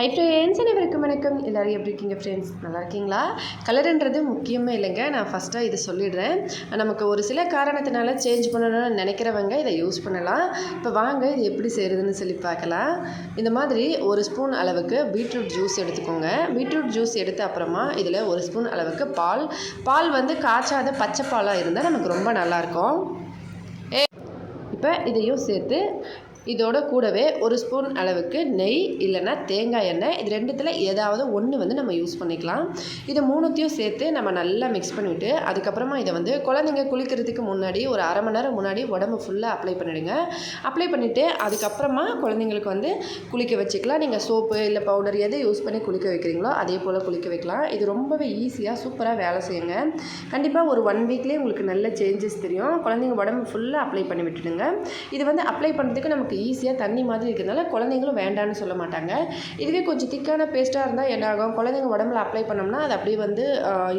Hi friends அனைவருக்கும் வணக்கம். எல்லோரும் எப்படி இருக்கீங்க ஃப்ரெண்ட்ஸ் நல்லா இருக்கீங்களா? கலருன்றது முக்கியமே இல்லைங்க. நான் ஃபஸ்ட்டாக இது சொல்லிடுறேன். நமக்கு ஒரு சில காரணத்தினால சேஞ்ச் பண்ணணும்னு நினைக்கிறவங்க இதை யூஸ் பண்ணலாம். இப்போ வாங்க இது எப்படி செய்கிறதுன்னு சொல்லி பார்க்கலாம். இந்த மாதிரி ஒரு ஸ்பூன் அளவுக்கு பீட்ரூட் ஜூஸ் எடுத்துக்கோங்க. பீட்ரூட் ஜூஸ் எடுத்த அப்புறமா இதில் ஒரு ஸ்பூன் அளவுக்கு பால். பால் வந்து காய்ச்சாத பச்சை பாலாக இருந்தால் நமக்கு ரொம்ப நல்லாயிருக்கும் இப்போ இதையும் சேர்த்து இதோட கூடவே ஒரு ஸ்பூன் அளவுக்கு நெய் இல்லைன்னா தேங்காய் எண்ணெய். இது ரெண்டுத்தில் ஏதாவது ஒன்று வந்து நம்ம யூஸ் பண்ணிக்கலாம். இதை மூணுத்தையும் சேர்த்து நம்ம நல்லா மிக்ஸ் பண்ணிவிட்டு அதுக்கப்புறமா இதை வந்து குழந்தைங்க குளிக்கிறதுக்கு முன்னாடி ஒரு அரை மணி நேரம் முன்னாடி உடம்பு ஃபுல்லாக அப்ளை பண்ணிவிடுங்க அப்ளை பண்ணிவிட்டு அதுக்கப்புறமா குழந்தைங்களுக்கு வந்து குளிக்க வச்சுக்கலாம். நீங்கள் சோப்பு இல்லை பவுடர் எதை யூஸ் பண்ணி குளிக்க வைக்கிறீங்களோ அதே போல் குளிக்க வைக்கலாம். இது ரொம்பவே ஈஸியாக சூப்பராக வேலை செய்யுங்க. கண்டிப்பாக ஒரு ஒன் வீக்லேயே உங்களுக்கு நல்ல சேஞ்சஸ் தெரியும். குழந்தைங்க உடம்பு ஃபுல்லாக அப்ளை பண்ணி விட்டுடுங்க. இது வந்து அப்ளை பண்ணுறதுக்கு நமக்கு ஈஸியாக தண்ணி மாதிரி இருக்கிறதுனால குழந்தைங்களும் வேண்டான்னு சொல்ல மாட்டாங்க. இதுவே கொஞ்சம் திக்கான பேஸ்ட்டாக இருந்தால் என்ன ஆகும்? குழந்தைங்க உடம்புல அப்ளை பண்ணோம்னா அது அப்படியே வந்து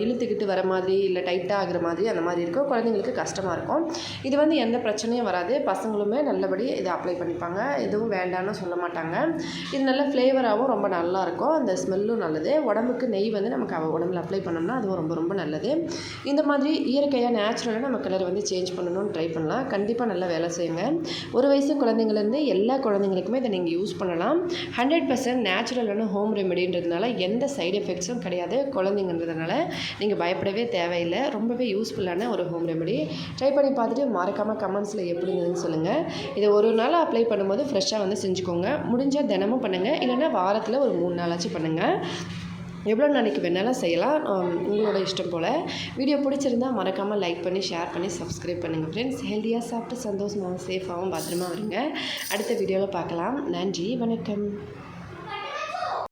இழுத்துக்கிட்டு வர மாதிரி இல்லை டைட்டாக ஆகிற மாதிரி அந்த மாதிரி இருக்கும். குழந்தைங்களுக்கு கஷ்டமாக இருக்கும். இது வந்து எந்த பிரச்சனையும் வராது. பசங்களுமே நல்லபடி இதை அப்ளை பண்ணிப்பாங்க. எதுவும் வேண்டான்னு சொல்ல மாட்டாங்க. இது நல்ல ஃப்ளேவராகவும் ரொம்ப நல்லா இருக்கும். அந்த ஸ்மெல்லும் நல்லது. உடம்புக்கு நெய் வந்து நமக்கு அவ உடம்புல அப்ளை பண்ணோம்னா அதுவும் ரொம்ப ரொம்ப நல்லது. இந்த மாதிரி இயற்கையாக நேச்சுரலாக நம்ம கலர் வந்து சேஞ்ச் பண்ணணும்னு ட்ரை பண்ணலாம். கண்டிப்பாக நல்லா வேலை செய்யுங்க. ஒரு வயசு குழந்தைங்கலேருந்து எல்லா குழந்தைங்களுக்குமே இதை நீங்கள் யூஸ் பண்ணலாம். ஹண்ட்ரட் பர்சன்ட் நேச்சுரலான ஹோம் ரெமெடின்றதுனால எந்த சைடு எஃபெக்ட்ஸும் கிடையாது குழந்தைங்கன்றதுனால. நீங்கள் பயப்படவே தேவையில்லை. ரொம்பவே யூஸ்ஃபுல்லான ஒரு ஹோம் ரெமெடி ட்ரை பண்ணி பார்த்துட்டு மறக்காமல் கமெண்ட்ஸில் எப்படி இருந்ததுன்னு சொல்லுங்கள் இதை ஒரு நாள் அப்ளை பண்ணும்போது ஃப்ரெஷ்ஷாக வந்து செஞ்சுக்கோங்க. முடிஞ்சால் தினமும் பண்ணுங்கள் இல்லைன்னா வாரத்தில் ஒரு மூணு நாளாச்சும் பண்ணுங்கள் எவ்வளோ நாளைக்கு வேணாலும் செய்யலாம். உங்களோட இஷ்டம் போல். வீடியோ பிடிச்சிருந்தா மறக்காமல் லைக் பண்ணி ஷேர் பண்ணி சப்ஸ்கிரைப் பண்ணுங்கள் ஃப்ரெண்ட்ஸ் ஹெல்த்தியாக சாப்பிட்டு சந்தோஷமாகவும் சேஃபாகவும் பத்திரமா வருங்க அடுத்த வீடியோவில் பார்க்கலாம். நன்றி வணக்கம்.